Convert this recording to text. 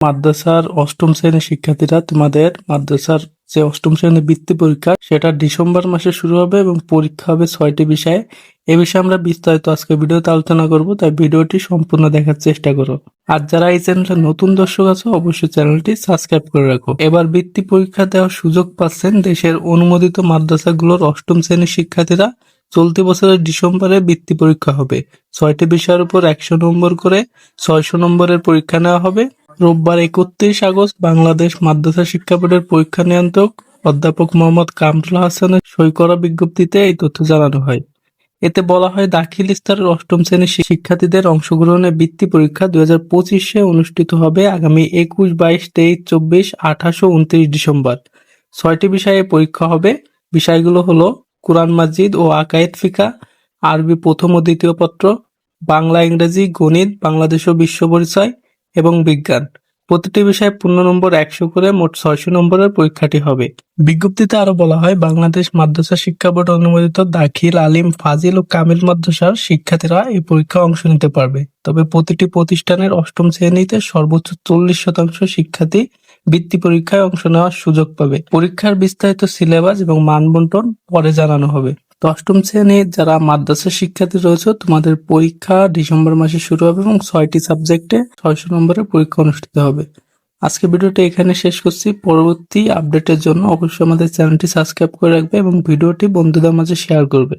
মাদ্রাসার অষ্টম শ্রেণির শিক্ষার্থীরা তোমাদের মাদ্রাসার যে অষ্টম শ্রেণির বৃত্তি পরীক্ষা, সেটা ডিসেম্বর মাসে শুরু হবে এবং পরীক্ষা হবে ছয়টি বিষয়ে। এ বিষয়ে আমরা বিস্তারিত আজকে ভিডিওতে আলোচনা করব, তাই ভিডিওটি সম্পূর্ণ দেখার চেষ্টা করো। আর যারা এই চ্যানেলে নতুন দর্শক আছো, অবশ্যই চ্যানেলটি সাবস্ক্রাইব করে রাখো। এবার বৃত্তি পরীক্ষা দেওয়ার সুযোগ পাচ্ছেন দেশের অনুমোদিত মাদ্রাসাগুলোর অষ্টম শ্রেণির শিক্ষার্থীরা। চলতি বছরের ডিসেম্বরে বৃত্তি পরীক্ষা হবে। ছয়টি বিষয়ের উপর একশো নম্বর করে ছয়শো নম্বরের পরীক্ষা নেওয়া হবে। রোববার একত্রিশ আগস্ট বাংলাদেশ মাদ্রাসা শিক্ষা বোর্ডের পরীক্ষা নিয়ন্ত্রক অধ্যাপক মোহাম্মদ কামরুল হাসানের সই করা বিজ্ঞপ্তিতে এই তথ্য জানানো হয়। এতে বলা হয়, দাখিল স্তরের অষ্টম শ্রেণির শিক্ষার্থীদের অংশগ্রহণে বৃত্তি পরীক্ষা দুই হাজার পঁচিশে অনুষ্ঠিত হবে আগামী একুশ, বাইশ, তেইশ, চব্বিশ, আঠাশ ও উনত্রিশ ডিসেম্বর। ছয়টি বিষয়ে পরীক্ষা হবে। বিষয়গুলো হলো, কোরআন মাজিদ ও আকায়েদ ফিকা, আরবি প্রথম ও দ্বিতীয় পত্র, বাংলা, ইংরেজি, গণিত, বাংলাদেশ ও বিশ্ব পরিচয় এবং বিজ্ঞান। প্রতিটি বিষয়ে পূর্ণ নম্বর একশো করে মোট ছয়শো নম্বরের পরীক্ষাটি হবে। বিজ্ঞপ্তিতে আরও বলা হয়, বাংলাদেশ মাদ্রাসা শিক্ষা বোর্ড অনুমোদিত দাখিল, আলিম, ফাজিল ও কামিল মাদ্রাসার শিক্ষার্থীরা এই পরীক্ষায় অংশ নিতে পারবে। তবে প্রতিটি প্রতিষ্ঠানের অষ্টম শ্রেণীতে সর্বোচ্চ চল্লিশ শতাংশ শিক্ষার্থী বৃত্তি পরীক্ষায় অংশ নেওয়ার সুযোগ পাবে। পরীক্ষার বিস্তারিত সিলেবাস এবং মানবন্টন পরে জানানো হবে। তো অষ্টম শ্রেণির যারা মাদ্রাসা শিক্ষার্থী রয়েছে, তোমাদের পরীক্ষা ডিসেম্বর মাসে শুরু হবে এবং ছয়টি সাবজেক্টে ছয়শো নম্বরের পরীক্ষা অনুষ্ঠিত হবে। আজকে ভিডিওটি এখানে শেষ করছি। পরবর্তী আপডেটের জন্য অবশ্যই আমাদের চ্যানেলটি সাবস্ক্রাইব করে রাখবে এবং ভিডিওটি বন্ধুদের মাঝে শেয়ার করবে।